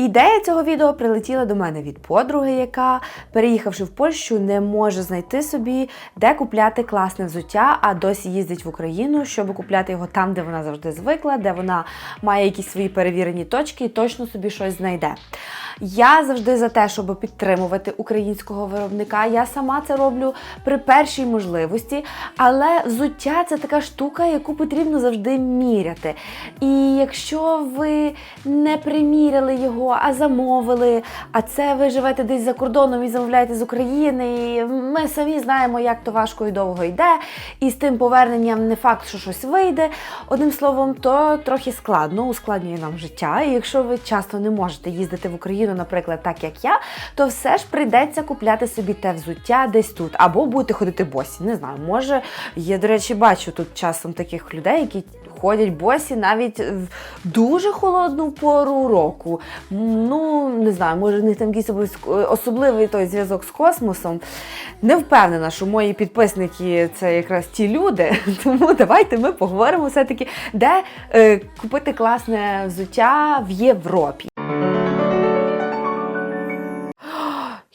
Ідея цього відео прилетіла до мене від подруги, яка, переїхавши в Польщу, не може знайти собі, де купляти класне взуття, а досі їздить в Україну, щоб купляти його там, де вона завжди звикла, де вона має якісь свої перевірені точки і точно собі щось знайде. Я завжди за те, щоб підтримувати українського виробника. Я сама це роблю при першій можливості, але взуття це така штука, яку потрібно завжди міряти. І якщо ви не приміряли його, а замовили, а це ви живете десь за кордоном і замовляєте з України, і ми самі знаємо, як то важко і довго йде, і з тим поверненням не факт, що щось вийде. Одним словом, то трохи складно, ускладнює нам життя. І якщо ви часто не можете їздити в Україну, наприклад, так як я, то все ж прийдеться купляти собі те взуття десь тут, або будете ходити босі. Не знаю, може, я, до речі, бачу тут часом таких людей, які ходять босі навіть в дуже холодну пору року. Ну, не знаю, може, в них там якийсь особливий той зв'язок з космосом. Не впевнена, що мої підписники це якраз ті люди. Тому давайте ми поговоримо все-таки, де е, купити класне взуття в Європі.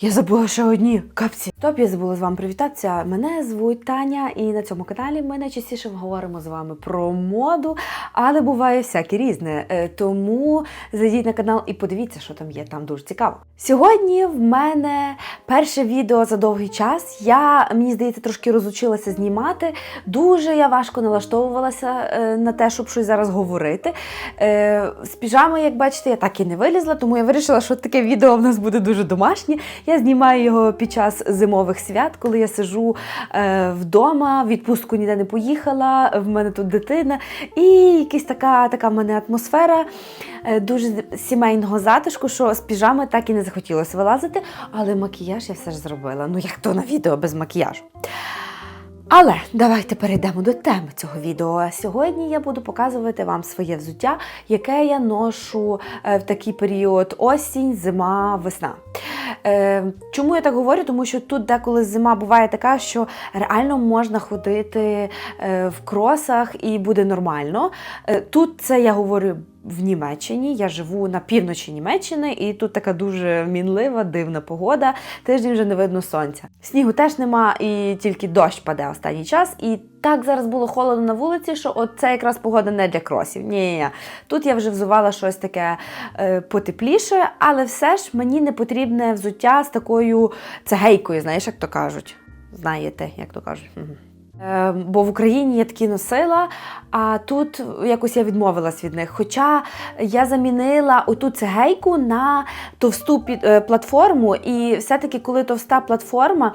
Я забула ще одні капці. Топ, я забула з вами привітатися. Мене звуть Таня, і на цьому каналі ми найчастіше говоримо з вами про моду, але буває всяке різне. Е, Тому зайдіть на канал і подивіться, що там є. Там дуже цікаво. Сьогодні в мене перше відео за довгий час. Я мені здається трошки розучилася знімати. Дуже я важко налаштовувалася е, на те, щоб щось зараз говорити. Е, З піжами, як бачите, я так і не вилізла, тому я вирішила, що таке відео в нас буде дуже домашнє. Я знімаю його під час зимових свят, коли я сижу е, вдома, в відпустку ніде не поїхала, в мене тут дитина, і якась така, така в мене атмосфера е, дуже сімейного затишку, що з піжами так і не захотілося вилазити, але макіяж я все ж зробила. Ну як то на відео без макіяжу. Але давайте перейдемо до теми цього відео. Сьогодні я буду показувати вам своє взуття, яке я ношу е, в такий період осінь, зима, весна. Е, Чому я так говорю? Тому що тут деколи зима буває така, що реально можна ходити е, в кросах і буде нормально. Тут це я говорю. В Німеччині я живу на півночі Німеччини, і тут така дуже мінлива, дивна погода. Тиждень вже не видно сонця. Снігу теж нема, і тільки дощ паде останній час. І так зараз було холодно на вулиці, що от це якраз погода не для кросів. Ні, ні, ні. Тут я вже взувала щось таке е, потепліше, але все ж мені не потрібне взуття з такою цегейкою, знаєш, як то кажуть. Знаєте, як то кажуть. Мгм. Е, Бо в Україні я такі носила, а тут якось я відмовилась від них. Хоча я замінила оту цегейку на товсту е, платформу, і все-таки, коли товста платформа,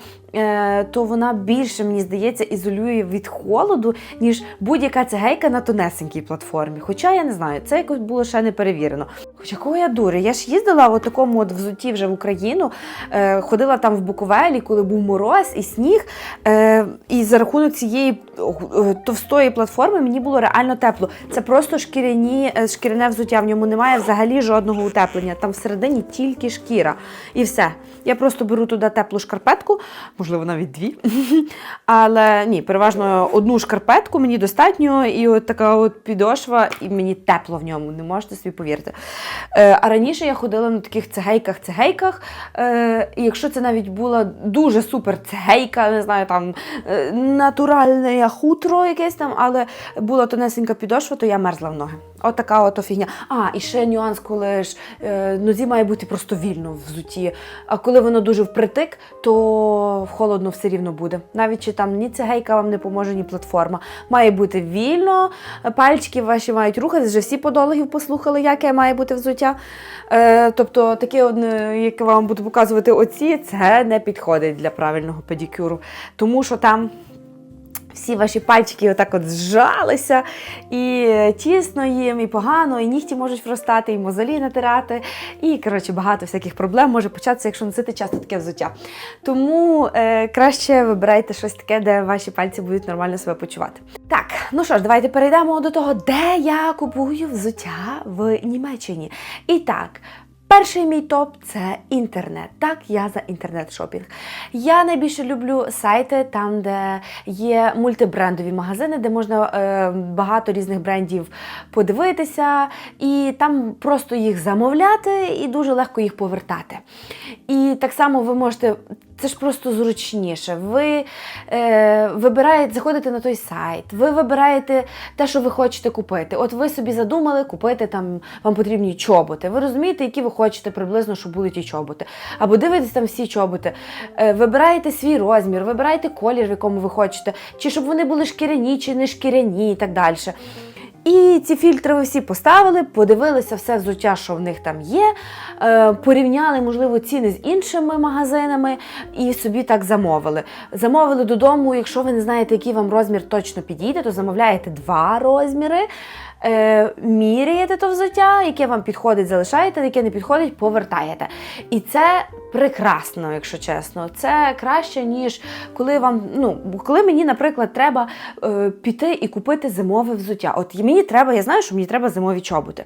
то вона більше, мені здається, ізолює від холоду, ніж будь-яка цегейка на тонесенькій платформі. Хоча я не знаю, це якось було ще не перевірено. Хоча кого я дура? Я ж їздила в такому от взуті вже в Україну, е, ходила там в Буковелі, коли був мороз і сніг. Е, і за рахунок цієї е, товстої платформи мені було реально тепло. Це просто шкіряні, е, шкіряне взуття. В ньому немає взагалі жодного утеплення. Там всередині тільки шкіра. І все. Я просто беру туди теплу шкарпетку, можливо, навіть дві. Але ні, переважно одну шкарпетку мені достатньо, і от така от підошва, і мені тепло в ньому, не можете собі повірити. Е, а раніше я ходила на таких цегейках-цегейках. Е, і якщо це навіть була дуже супер цегейка, не знаю, там е, натуральне хутро якесь там, але була тонесенька підошва, то я мерзла в ноги. От така от фігня. А, і ще нюанс, коли ж нозі має бути просто вільно взуті. А коли воно дуже впритик, то холодно все рівно буде. Навіть чи там ні цегейка вам не поможе, ні платформа. Має бути вільно, пальчики ваші мають рухати. Вже всі подологів послухали, яке має бути взуття. Е, тобто, таке, от, е, яке вам буду показувати оці, це не підходить для правильного педикюру. Тому що там всі ваші пальчики отак от зжалися, і тісно їм, і погано, і нігті можуть вростати, і мозолі натирати. І, коротше, багато всяких проблем може початися, якщо носити часто таке взуття. Тому е, краще вибирайте щось таке, де ваші пальці будуть нормально себе почувати. Так, ну що ж, давайте перейдемо до того, де я купую взуття в Німеччині. І так. Перший мій топ це інтернет. Так, я за інтернет-шопінг. Я найбільше люблю сайти, там, де є мультибрендові магазини, де можна е, багато різних брендів подивитися, і там просто їх замовляти і дуже легко їх повертати. І так само ви можете. Це ж просто зручніше. Ви е, вибираєте, заходите на той сайт, ви вибираєте те, що ви хочете купити. От ви собі задумали купити там, вам потрібні чоботи. Ви розумієте, які ви хочете приблизно, щоб були ті чоботи. Або дивитесь там всі чоботи. Е, вибираєте свій розмір, вибираєте колір, в якому ви хочете, чи щоб вони були шкіряні, чи не шкіряні, і так далі. І ці фільтри ви всі поставили, подивилися все взуття, що в них там є, е, порівняли, можливо, ціни з іншими магазинами і собі так замовили. Замовили додому, якщо ви не знаєте, який вам розмір точно підійде, то замовляєте два розміри. Е, міряєте то взуття, яке вам підходить, залишаєте, яке не підходить, повертаєте. І це прекрасно, якщо чесно. Це краще, ніж коли вам, ну, коли мені, наприклад, треба е, піти і купити зимове взуття. От мені треба, я знаю, що мені треба зимові чоботи.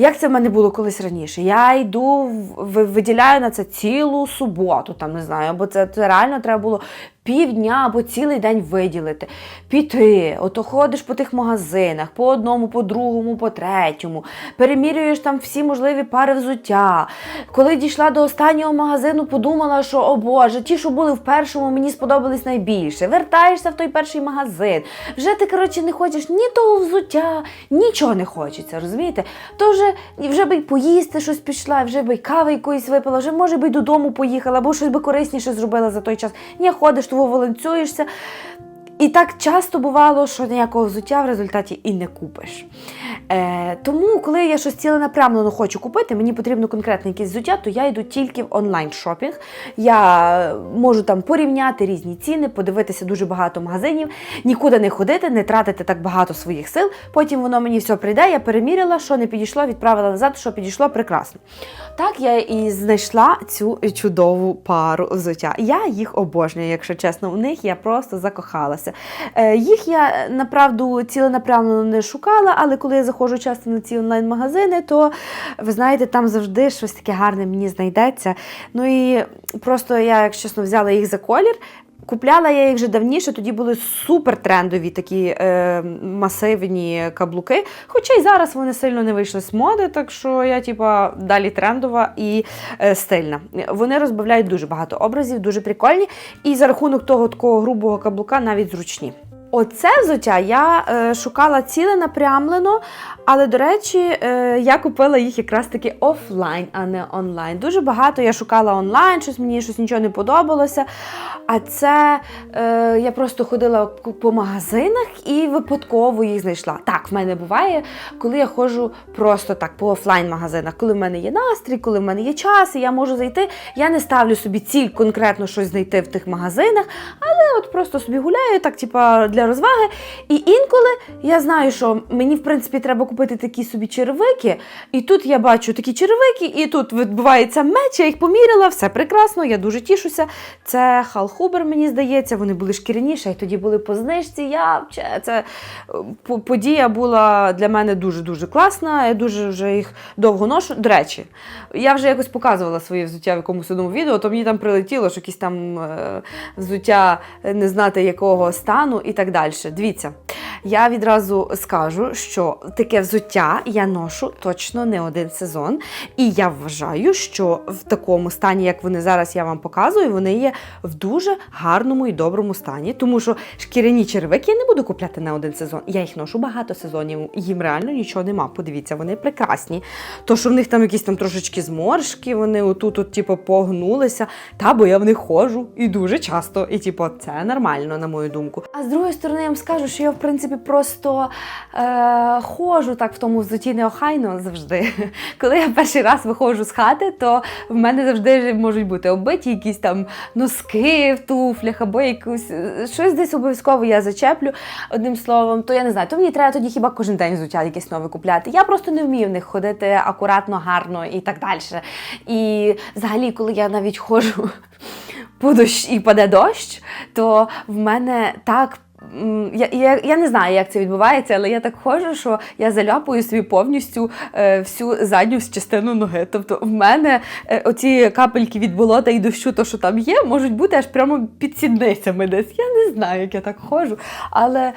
Як це в мене було колись раніше? Я йду, виділяю на це цілу суботу, там не знаю, бо це, це реально треба було півдня або цілий день виділити. Піти, ото ходиш по тих магазинах, по одному, по другому, по третьому, перемірюєш там всі можливі пари взуття. Коли дійшла до останнього магазину, подумала, що о Боже, ті, що були в першому, мені сподобались найбільше. Вертаєшся в той перший магазин. Вже ти, коротше, не хочеш ні того взуття, нічого не хочеться, розумієте? То вже, вже би й поїсти щось пішла, вже би й кави якоїсь випила, вже може би й додому поїхала, або щось би корисніше зробила за той час. Ні, ходиш, того волонцюєшся. І так часто бувало, що ніякого взуття в результаті і не купиш. Е, тому, коли я щось ціленапрямлено хочу купити, мені потрібно конкретне якесь взуття, то я йду тільки в онлайн-шопінг. Я можу там порівняти різні ціни, подивитися дуже багато магазинів, нікуди не ходити, не тратити так багато своїх сил. Потім воно мені все прийде, я переміряла, що не підійшло, відправила назад, що підійшло, прекрасно. Так я і знайшла цю чудову пару взуття. Я їх обожнюю, якщо чесно. У них я просто закохалася. Е, їх я направду ціленапрямлено не шукала, але коли я заходжу часто на ці онлайн-магазини, то ви знаєте, там завжди щось таке гарне мені знайдеться. Ну і просто я, якщо чесно, взяла їх за колір. Купляла я їх вже давніше, тоді були супертрендові такі е, масивні каблуки. Хоча й зараз вони сильно не вийшли з моди, так що я, типа, далі трендова і е, стильна. Вони розбавляють дуже багато образів, дуже прикольні. І за рахунок того такого грубого каблука навіть зручні. Оце взуття я е, шукала ціленапрямлено, але, до речі, е, я купила їх якраз таки офлайн, а не онлайн. Дуже багато я шукала онлайн, щось мені щось нічого не подобалося. А це е, я просто ходила по магазинах і випадково їх знайшла. Так, в мене буває, коли я ходжу просто так по офлайн-магазинах, коли в мене є настрій, коли в мене є час, і я можу зайти. Я не ставлю собі ціль конкретно щось знайти в тих магазинах, але от просто собі гуляю, так, типа, для розваги. І інколи я знаю, що мені, в принципі, треба купити такі собі черевики. І тут я бачу такі черевики, і тут відбувається меч, я їх поміряла, все прекрасно, я дуже тішуся. Це Халхубер, мені здається, вони були шкіряніші, і тоді були по знижці. Я це е, подія була для мене дуже-дуже класна. Я дуже вже їх довго ношу. До речі, я вже якось показувала своє взуття в якомусь одному відео, то мені там прилетіло, що якісь там е, взуття е, не знати якого стану і так далі. Дивіться, я відразу скажу, що таке взуття я ношу точно не один сезон. І я вважаю, що в такому стані, як вони зараз я вам показую, вони є в дуже гарному і доброму стані. Тому що шкіряні черевики я не буду купляти на один сезон. Я їх ношу багато сезонів, їм реально нічого нема. Подивіться, вони прекрасні. То, що в них там якісь там трошечки зморшки, вони отут, от, типу, погнулися. Та, бо я в них ходжу і дуже часто. І, типу, це нормально, на мою думку. А з другої сторони, я вам скажу, що я, в принципі, просто е, ходжу так в тому взуті неохайно завжди. Коли я перший раз виходжу з хати, то в мене завжди можуть бути оббиті якісь там носки в туфлях або якусь е, щось десь обов'язково я зачеплю одним словом. То я не знаю, то мені треба тоді хіба кожен день взуття якесь нове купляти. Я просто не вмію в них ходити акуратно, гарно і так далі. І взагалі, коли я навіть ходжу по дощ і паде дощ, то в мене так я, я, я не знаю, як це відбувається, але я так ходжу, що я заляпую собі повністю е, всю задню частину ноги. Тобто в мене е, оці капельки від болота і дощу, то що там є, можуть бути аж прямо під сідницями десь. Я не знаю, як я так ходжу. Але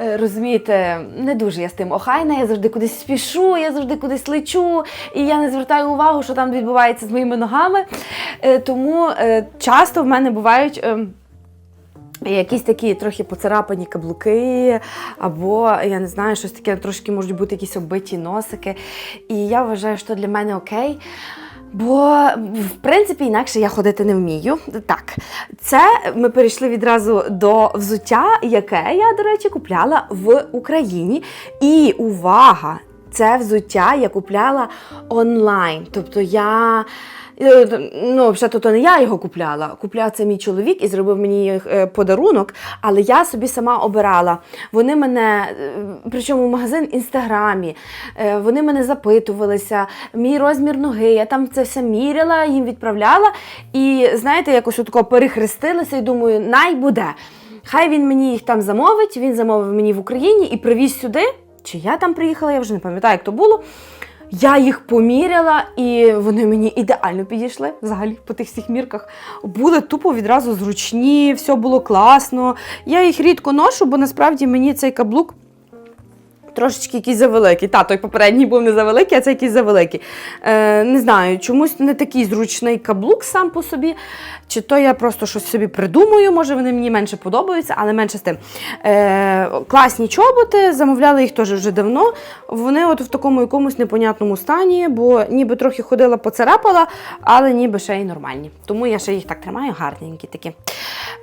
е, розумієте, не дуже я з тим охайна, я завжди кудись спішу, я завжди кудись лечу, і я не звертаю увагу, що там відбувається з моїми ногами. Е, тому е, часто в мене бувають. ем, Якісь такі трохи поцарапані каблуки, або я не знаю, щось таке трошки можуть бути якісь оббиті носики. І я вважаю, що для мене окей. Бо, в принципі, інакше я ходити не вмію. Так, це ми перейшли відразу до взуття, яке я, до речі, купляла в Україні. І увага! Це взуття я купляла онлайн. Тобто я. е, Ну, взагалі, то не я його купляла. Купляв це мій чоловік і зробив мені е, подарунок, але я собі сама обирала. Вони мене, е, причому магазин в інстаграмі, е, вони мене запитувалися, мій розмір ноги, я там це все міряла, їм відправляла. І знаєте, якось отако перехрестилася і думаю, най буде. Хай він мені їх там замовить, він замовив мені в Україні і привіз сюди. Чи я там приїхала, я вже не пам'ятаю, як то було. Я їх поміряла, і вони мені ідеально підійшли взагалі по тих всіх мірках. Були тупо відразу зручні, все було класно. Я їх рідко ношу, бо насправді мені цей каблук. Трошечки якийсь завеликий. Та, той попередній був не завеликий, а цей якийсь завеликий. Е, не знаю, чомусь не такий зручний каблук сам по собі. Чи то я просто щось собі придумую, може вони мені менше подобаються, але менше з тим. Е, класні чоботи, замовляли їх теж вже давно. Вони от в такому якомусь непонятному стані, бо ніби трохи ходила, поцарапала, але ніби ще й нормальні. Тому я ще їх так тримаю, гарненькі такі.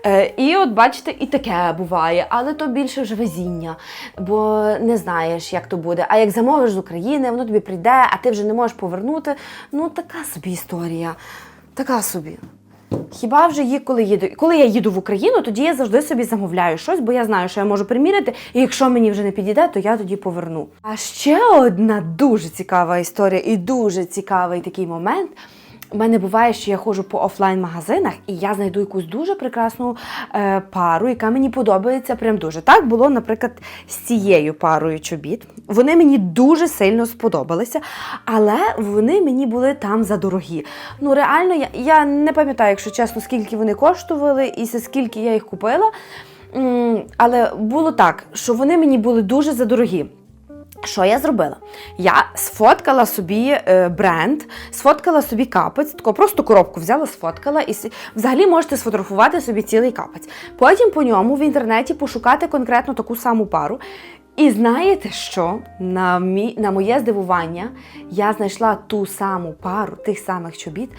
Е, і от бачите, і таке буває, але то більше вже везіння, бо не знаєш, як то буде. А як замовиш з України, воно тобі прийде, а ти вже не можеш повернути. Ну, така собі історія. Така собі. Хіба вже є, коли їду. Коли я їду в Україну, тоді я завжди собі замовляю щось, бо я знаю, що я можу приміряти, і якщо мені вже не підійде, то я тоді поверну. А ще одна дуже цікава історія і дуже цікавий такий момент. У мене буває, що я ходжу по офлайн-магазинах, і я знайду якусь дуже прекрасну е, пару, яка мені подобається прям дуже. Так було, наприклад, з цією парою чобіт. Вони мені дуже сильно сподобалися, але вони мені були там задорогі. Ну, реально, я, я не пам'ятаю, якщо чесно, скільки вони коштували і за скільки я їх купила. Але було так, що вони мені були дуже задорогі. Що я зробила? Я сфоткала собі е, бренд, сфоткала собі капець, таку просто коробку взяла, сфоткала і взагалі можете сфотографувати собі цілий капець. Потім по ньому в інтернеті пошукати конкретно таку саму пару. І знаєте що? На, мі... на моє здивування, я знайшла ту саму пару тих самих чобіт.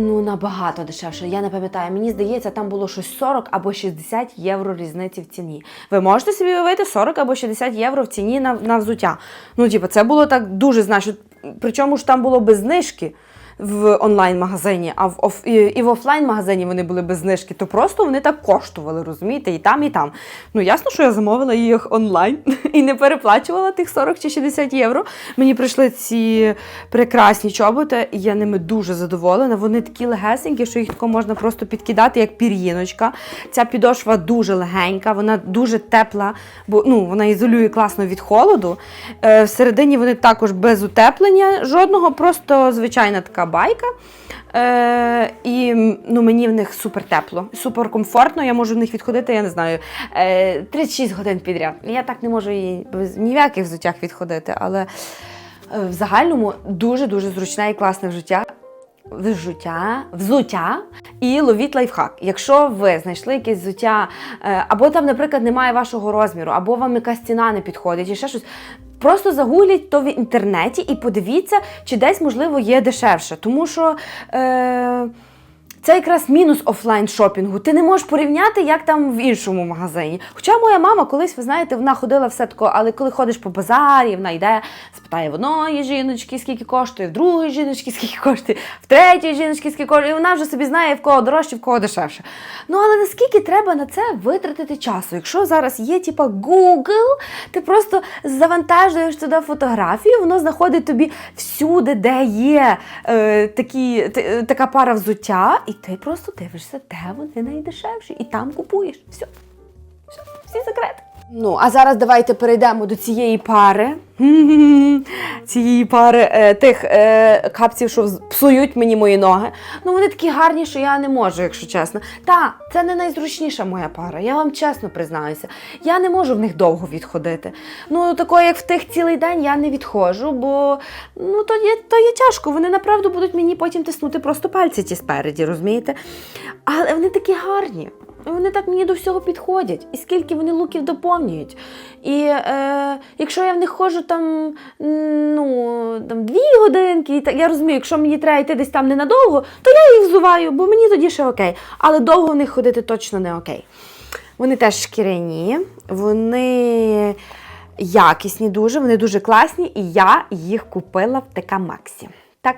Ну, набагато дешевше. Я не пам'ятаю. Мені здається, там було щось 40 або 60 євро різниці в ціні. Ви можете собі уявити 40 або 60 євро в ціні на, на взуття. Ну, типу, це було так дуже значно. Причому ж там було без знижки в онлайн-магазині, а в оф... і, в офлайн-магазині вони були без знижки, то просто вони так коштували, розумієте, і там, і там. Ну, ясно, що я замовила їх онлайн і не переплачувала тих 40 чи 60 євро. Мені прийшли ці прекрасні чоботи, і я ними дуже задоволена. Вони такі легесенькі, що їх тако можна просто підкидати, як пір'їночка. Ця підошва дуже легенька, вона дуже тепла, бо ну, вона ізолює класно від холоду. Е, всередині вони також без утеплення жодного, просто звичайна така байка. Е, і ну, мені в них супер тепло, супер комфортно. Я можу в них відходити, я не знаю, е, 36 годин підряд. Я так не можу і ні в яких взуттях відходити, але е, в загальному дуже-дуже зручне і класне вжиття. Взуття, взуття і ловіть лайфхак. Якщо ви знайшли якесь взуття, е, або там, наприклад, немає вашого розміру, або вам якась ціна не підходить, і ще щось. Просто загугліть то в інтернеті і подивіться, чи десь, можливо, є дешевше. Тому що е, це якраз мінус офлайн шопінгу. Ти не можеш порівняти, як там в іншому магазині. Хоча моя мама колись, ви знаєте, вона ходила все тако, але коли ходиш по базарі, вона йде, спитає в одної жіночки, скільки коштує, в другої жіночки, скільки коштує, в третьої жіночки, скільки коштує. І вона вже собі знає, в кого дорожче, в кого дешевше. Ну але наскільки треба на це витратити часу? Якщо зараз є типа Google, ти просто завантажуєш туди фотографію, воно знаходить тобі всюди, де є е, такі, т- е, така пара взуття, і ти просто дивишся, де вони найдешевші, і там купуєш. Все. Все, всі секрети. Ну, а зараз давайте перейдемо до цієї пари. Цієї пари е, тих е, капців, що псують мені мої ноги. Ну, вони такі гарні, що я не можу, якщо чесно. Та, це не найзручніша моя пара, я вам чесно признаюся. Я не можу в них довго відходити. Ну, такої, як в тих цілий день, я не відходжу, бо ну, то, є, то є тяжко. Вони направду будуть мені потім тиснути просто пальці ті спереді, розумієте? Але вони такі гарні. Вони так мені до всього підходять. І скільки вони луків доповнюють. І е, якщо я в них ходжу там, ну, там дві годинки, і так, я розумію, якщо мені треба йти десь там ненадовго, то я їх взуваю, бо мені тоді ще окей. Але довго в них ходити точно не окей. Вони теж шкіряні, вони якісні дуже, вони дуже класні, і я їх купила в ТК Максі. Так.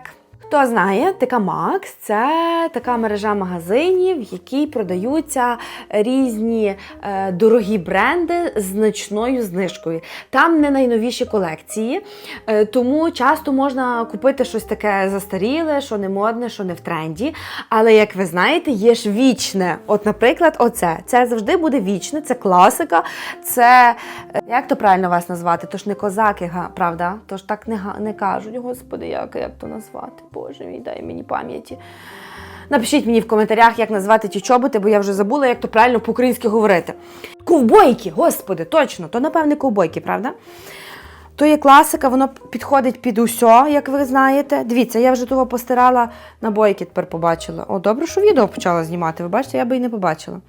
Хто знає, ТК Макс це така мережа магазинів, в якій продаються різні е, дорогі бренди з значною знижкою. Там не найновіші колекції, е, тому часто можна купити щось таке застаріле, що не модне, що не в тренді. Але як ви знаєте, є ж вічне. От, наприклад, оце. Це завжди буде вічне, це класика, це е, як то правильно вас назвати? Тож не козаки, правда? Тож так не, не кажуть. Господи, як, як то назвати? Боже мій, дай мені пам'яті. Напишіть мені в коментарях, як назвати ті чоботи, бо я вже забула, як то правильно по-українськи говорити. Ковбойки, господи, точно, то напевне ковбойки, правда? То є класика, воно підходить під усе, як ви знаєте. Дивіться, я вже того постирала набойки, тепер побачила. О, добре, що відео почала знімати. Ви бачите, я би і не побачила.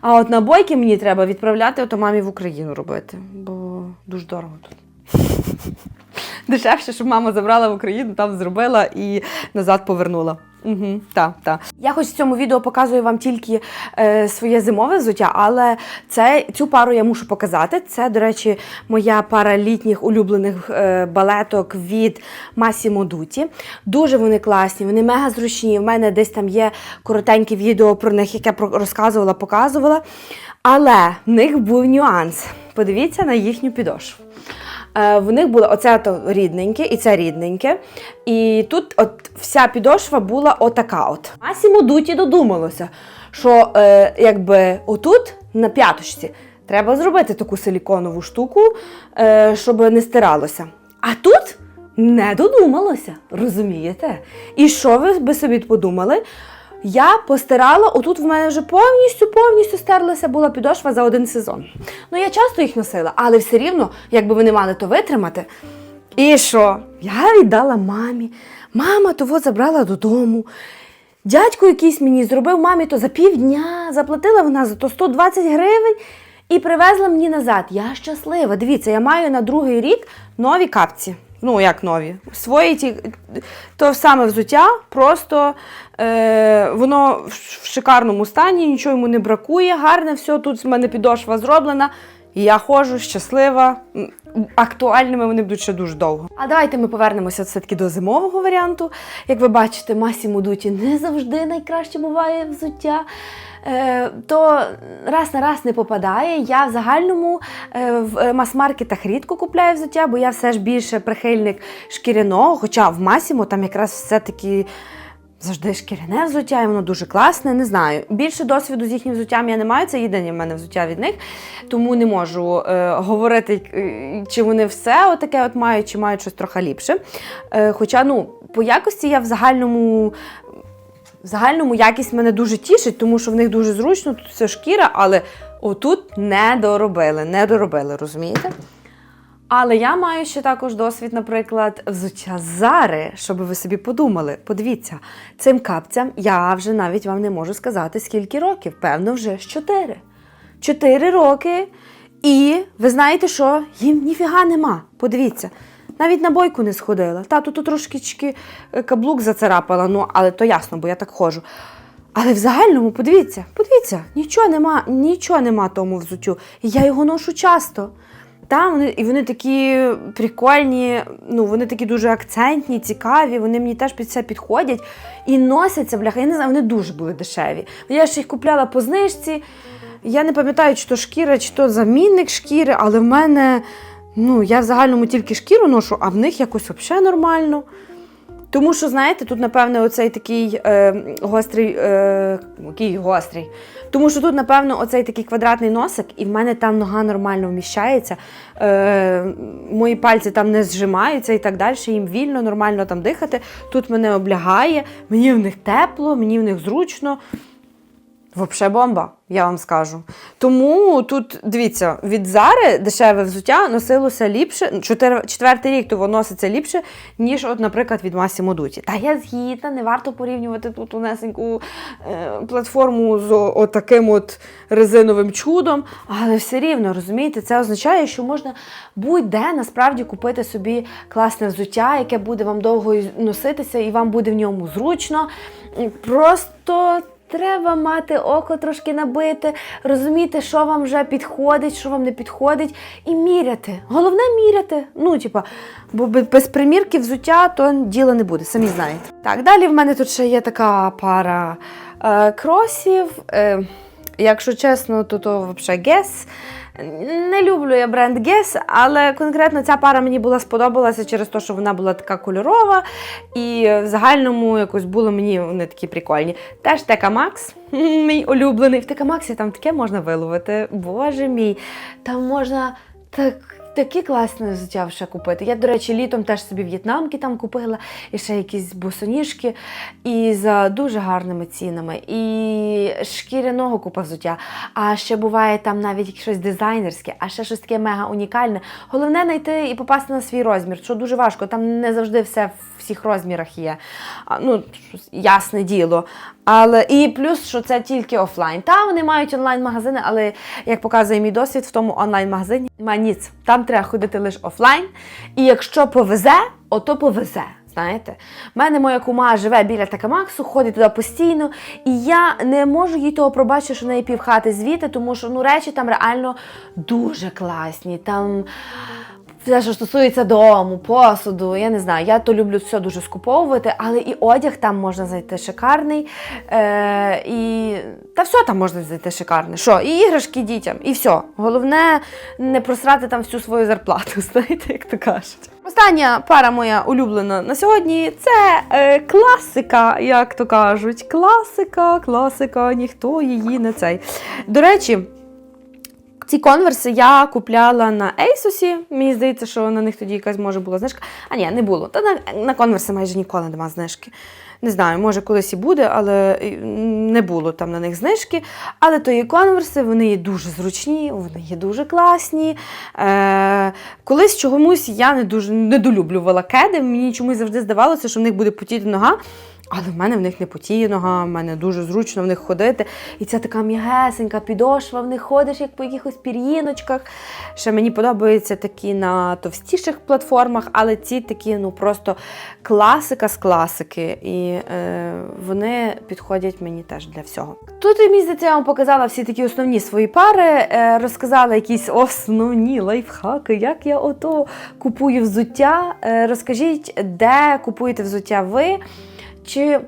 А от набойки мені треба відправляти ото мамі в Україну робити, бо дуже дорого тут. Дешевше, щоб мама забрала в Україну, там зробила і назад повернула. Угу, та, та. Я хоч в цьому відео показую вам тільки е, своє зимове взуття, але це, цю пару я мушу показати. Це, до речі, моя пара літніх улюблених е, балеток від Massimo Dutti. Дуже вони класні, вони мега зручні. У мене десь там є коротеньке відео про них, яке розказувала, показувала. Але в них був нюанс. Подивіться на їхню підошву. Е, В них було оце то рідненьке і це рідненьке. І тут от вся підошва була отака от. Масімо Дуті додумалося, що е, якби отут на п'яточці треба зробити таку силіконову штуку, е, щоб не стиралося. А тут не додумалося, розумієте? І що ви би собі подумали? Я постирала, отут в мене вже повністю повністю стерлася була підошва за один сезон. Ну, я часто їх носила, але все рівно, якби вони мали то витримати. І що? Я віддала мамі. Мама того забрала додому. Дядько якийсь мені зробив мамі то за півдня, заплатила вона за то 120 гривень і привезла мені назад. Я щаслива. Дивіться, я маю на другий рік нові капці. Ну, як нові. Свої ті, то саме взуття, просто е, воно в в шикарному стані, нічого йому не бракує, гарне все. Тут з мене підошва зроблена. І я ходжу щаслива. Актуальними вони будуть ще дуже довго. А давайте ми повернемося все-таки до зимового варіанту. Як ви бачите, Масі Дуті не завжди найкраще буває взуття. Е, то раз на раз не попадає. Я в загальному е, в е, мас-маркетах рідко купляю взуття, бо я все ж більше прихильник шкіряного, хоча в Масімо там якраз все-таки завжди шкіряне взуття, і воно дуже класне. Не знаю. Більше досвіду з їхнім взуттям я не маю. Це єдине в мене взуття від них, тому не можу е, говорити, чи вони все отаке от мають, чи мають щось трохи ліпше. Е, хоча, ну, по якості я в загальному в загальному якість мене дуже тішить, тому що в них дуже зручно, тут все шкіра, але отут не доробили, не доробили, розумієте? Але я маю ще також досвід, наприклад, взуття Зари, щоб ви собі подумали. Подивіться, цим капцям я вже навіть вам не можу сказати, скільки років. Певно, вже з чотири. Чотири роки. І ви знаєте що? Їм ніфіга нема. Подивіться. Навіть на бойку не сходила. Та тут трошки каблук зацарапала, ну але то ясно, бо я так ходжу. Але в загальному, подивіться, подивіться, нічого нема, нічого нема тому взуттю. І я його ношу часто. Та, вони, і вони такі прикольні, ну вони такі дуже акцентні, цікаві, вони мені теж під це підходять і носяться, бляха. Я не знаю, вони дуже були дешеві. Я ж їх купляла по знижці. Я не пам'ятаю, чи то шкіра, чи то замінник шкіри, але в мене, ну, я в загальному тільки шкіру ношу, а в них якось взагалі нормально. Тому що, знаєте, тут, напевне, оцей такий е, гострий, е, який гострий. Тому що тут, напевно, оцей такий квадратний носик, і в мене там нога нормально вміщається. Е, мої пальці там не зжимаються і так далі. Їм вільно, нормально там дихати. Тут мене облягає, мені в них тепло, мені в них зручно. Взагалі бомба, я вам скажу. Тому тут, дивіться, від Зари дешеве взуття носилося ліпше, четвертий рік того носиться ліпше, ніж, от, наприклад, від Massimo Dutti. Та я згідна, не варто порівнювати тут унесеньку е, платформу з отаким от резиновим чудом, але все рівно, розумієте, це означає, що можна будь-де насправді купити собі класне взуття, яке буде вам довго носитися, і вам буде в ньому зручно. Просто. Треба мати око трошки набити, розуміти, що вам вже підходить, що вам не підходить, і міряти. Головне міряти. Ну, типа, бо без примірки взуття то діла не буде, самі знаєте. Так, далі в мене тут ще є така пара е, кросів. Е, якщо чесно, то то взагалі Guess. Не люблю я бренд Guess, але конкретно ця пара мені була сподобалася через те, що вона була така кольорова, і в загальному якось було мені вони такі прикольні. Теж Тека Макс, мій улюблений. В Тека Максі там таке можна виловити. Боже мій, там можна так. Такі класне взуття ще купити. Я, до речі, літом теж собі в'єтнамки там купила, і ще якісь босоніжки, і за дуже гарними цінами, і шкіряного купа взуття. А ще буває там навіть щось дизайнерське, а ще щось таке мега унікальне. Головне знайти і попасти на свій розмір, що дуже важко. Там не завжди все в всіх розмірах є. Ну, ясне діло. Але і плюс, що це тільки офлайн. Та вони мають онлайн-магазини, але як показує мій досвід, в тому онлайн-магазині немає ніц. Там треба ходити лише офлайн. І якщо повезе, ото повезе. Знаєте, в мене моя кума живе біля Такамаксу, ходить туди постійно, і я не можу їй того пробачити, що в неї півхати звідти, тому що ну речі там реально дуже класні. Там все, що стосується дому, посуду, я не знаю, я то люблю все дуже скуповувати, але і одяг там можна знайти шикарний. Е, і... Та все там можна знайти шикарне. Що? І іграшки дітям, і все. Головне не просрати там всю свою зарплату, знаєте, як то кажуть. Остання пара моя улюблена на сьогодні це е, класика, як то кажуть. Класика, класика, ніхто її не цей. До речі. Ці конверси я купляла на Ейсусі. Мені здається, що на них тоді якась може була знижка. А ні, не було. Та на, на конверси майже ніколи нема знижки. Не знаю, може колись і буде, але е, не було там на них знижки. Але то є конверси, вони є дуже зручні, вони є дуже класні. Е, колись чомусь я не дуже недолюблювала кеди. Мені чомусь завжди здавалося, що в них буде потіти нога. Але в мене в них не потіє нога, в мене дуже зручно в них ходити. І ця така м'ягесенька підошва, в них ходиш як по якихось пір'їночках. Ще мені подобаються такі на товстіших платформах, але ці такі ну просто класика з класики. І е, вони підходять мені теж для всього. Тут і місяця я вам показала всі такі основні свої пари, е, розказала якісь основні лайфхаки, як я ото купую взуття. Е, розкажіть, де купуєте взуття ви. Чи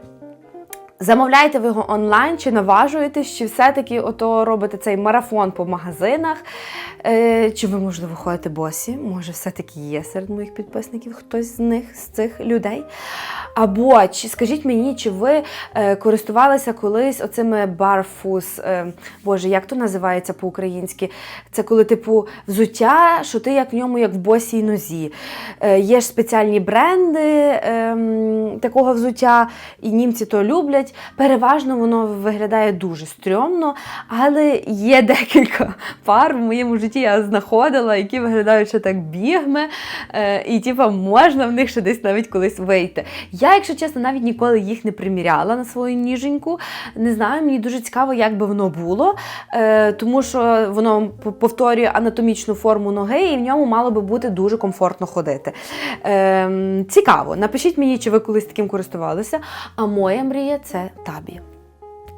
замовляєте ви його онлайн, чи наважуєтесь, чи все-таки ото робите цей марафон по магазинах? Е, чи ви, можливо, ходите босі? Може, все-таки є серед моїх підписників хтось з них, з цих людей? Або чи скажіть мені, чи ви е, користувалися колись оцими барфус, е, боже, як то називається по-українськи? Це коли, типу, взуття, що ти як в ньому, як в босій нозі. Є ж спеціальні бренди е, такого взуття, і німці то люблять. Переважно воно виглядає дуже стрьомно, але є декілька пар в моєму житті я знаходила, які виглядають ще так бігми, е, і типу, можна в них ще десь навіть колись вийти. Я, якщо чесно, навіть ніколи їх не приміряла на свою ніженьку. Не знаю, мені дуже цікаво, як би воно було, е, тому що воно повторює анатомічну форму ноги, і в ньому мало би бути дуже комфортно ходити. Е, цікаво, напишіть мені, чи ви колись таким користувалися. А моя мрія це табі.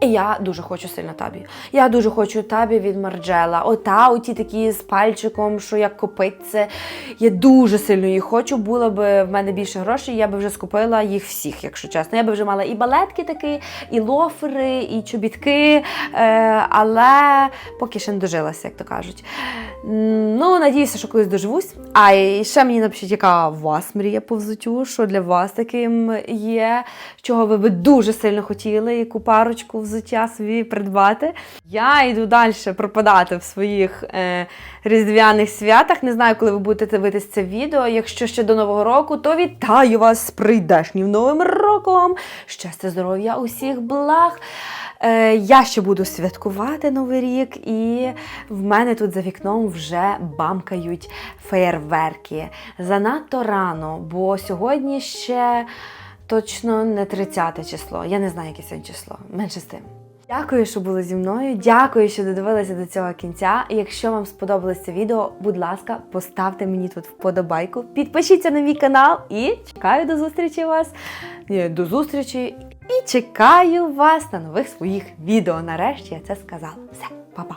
І я дуже хочу сильно табі. Я дуже хочу табі від Марджела. Ота, оті такі з пальчиком, що як копиться. Я дуже сильно їх хочу. Було б в мене більше грошей, я би вже скупила їх всіх, якщо чесно. Я би вже мала і балетки такі, і лофери, і чобітки. Е, але поки ще не дожилася, як то кажуть. Ну, надіюся, що колись доживусь. А ще мені напишіть, яка у вас мрія по взуттю, що для вас таким є, чого ви би дуже сильно хотіли, яку парочку взуття собі придбати. Я йду далі пропадати в своїх е, різдвяних святах. Не знаю, коли ви будете дивитися це відео. Якщо ще до Нового року, то вітаю вас з прийдешнім новим роком! Щастя, здоров'я, усіх благ! Е, я ще буду святкувати Новий рік, і в мене тут за вікном вже бамкають феєрверки. Занадто рано, бо сьогодні ще точно не 30 число. Я не знаю, яке сьогодні число. Менше з тим. Дякую, що були зі мною. Дякую, що додивилися до цього кінця. Якщо вам сподобалось це відео, будь ласка, поставте мені тут вподобайку, підпишіться на мій канал і чекаю до зустрічі вас. Ні, До зустрічі і чекаю вас на нових своїх відео. Нарешті я це сказала. Все, па-па.